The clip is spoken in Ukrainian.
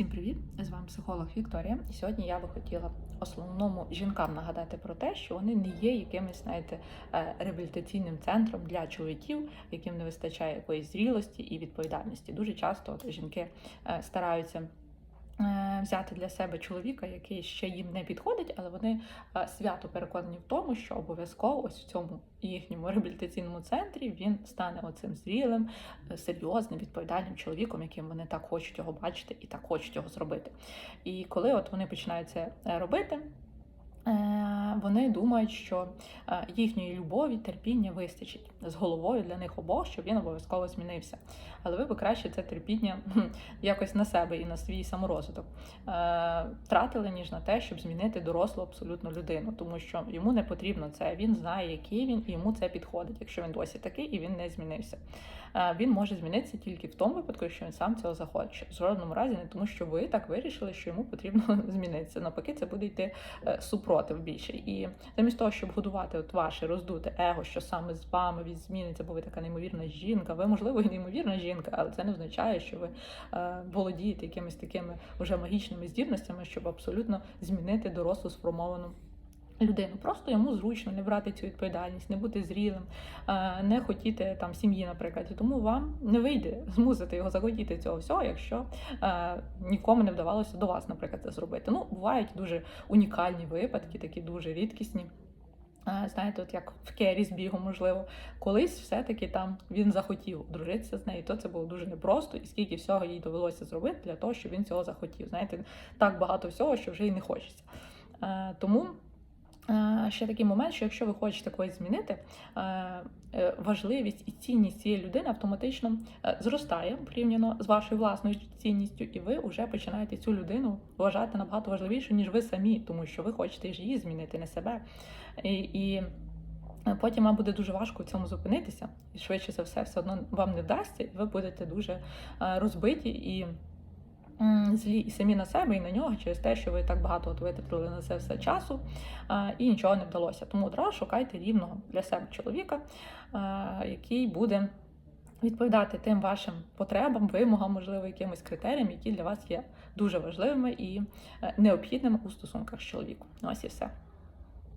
Всім привіт! З вами психолог Вікторія. І сьогодні я би хотіла основному жінкам нагадати про те, що вони не є якимось, знаєте, е, реабілітаційним центром для чоловіків, яким не вистачає якоїсь зрілості і відповідальності. Дуже часто от жінки е, стараються. Е, Взяти для себе чоловіка, який ще їм не підходить, але вони е, свято переконані в тому, що обов'язково ось в цьому їхньому реабілітаційному центрі він стане оцим зрілим, е, серйозним, відповідальним чоловіком, яким вони так хочуть його бачити і так хочуть його зробити. І коли от вони починають це робити. Вони думають, що е, їхньої любові, терпіння вистачить з головою для них обох, щоб він обов'язково змінився. Але ви б краще це терпіння якось на себе і на свій саморозвиток е, втратили, ніж на те, щоб змінити дорослу абсолютно людину, тому що йому не потрібно це. Він знає, який він, і йому це підходить. Якщо він досі такий і він не змінився. Е, Він може змінитися тільки в тому випадку, якщо він сам цього захоче. В жодному разі не тому, що ви так вирішили, що йому потрібно змінитися. Навпаки, це буде йти супротив більше. І замість того, щоб годувати от ваше роздуте его, що саме з вами від зміниться, бо ви така неймовірна жінка. Ви, можливо, і неймовірна жінка, але це не означає, що ви е, володієте якимись такими вже магічними здібностями, щоб абсолютно змінити дорослу сформовану. Людину просто йому зручно не брати цю відповідальність, не бути зрілим, е, не хотіти там сім'ї, наприклад. І тому вам не вийде змусити його захотіти цього всього, якщо е, нікому не вдавалося до вас, наприклад, це зробити. Ну, бувають дуже унікальні випадки, такі дуже рідкісні. Е, Знаєте, от як в Кері з бігу, можливо, колись все-таки там він захотів дружитися з нею, то це було дуже непросто, і скільки всього їй довелося зробити для того, щоб він цього захотів. Знаєте, так багато всього, що вже й не хочеться. Тому ще такий момент, що якщо ви хочете когось змінити, е, е, важливість і цінність цієї людини автоматично е, зростає порівняно з вашою власною цінністю, і ви вже починаєте цю людину вважати набагато важливіше, ніж ви самі, тому що ви хочете ж її змінити, не себе. І, і потім вам буде дуже важко у цьому зупинитися, і швидше за все, все одно вам не вдасться, і ви будете дуже е, розбиті і. Злі і самі на себе, і на нього через те, що ви так багато от витратили на це все часу, і нічого не вдалося. Тому одразу шукайте рівного для себе чоловіка, який буде відповідати тим вашим потребам, вимогам, можливо, якимось критеріям, які для вас є дуже важливими і е, необхідними у стосунках з чоловіком. Ну, Ось і все.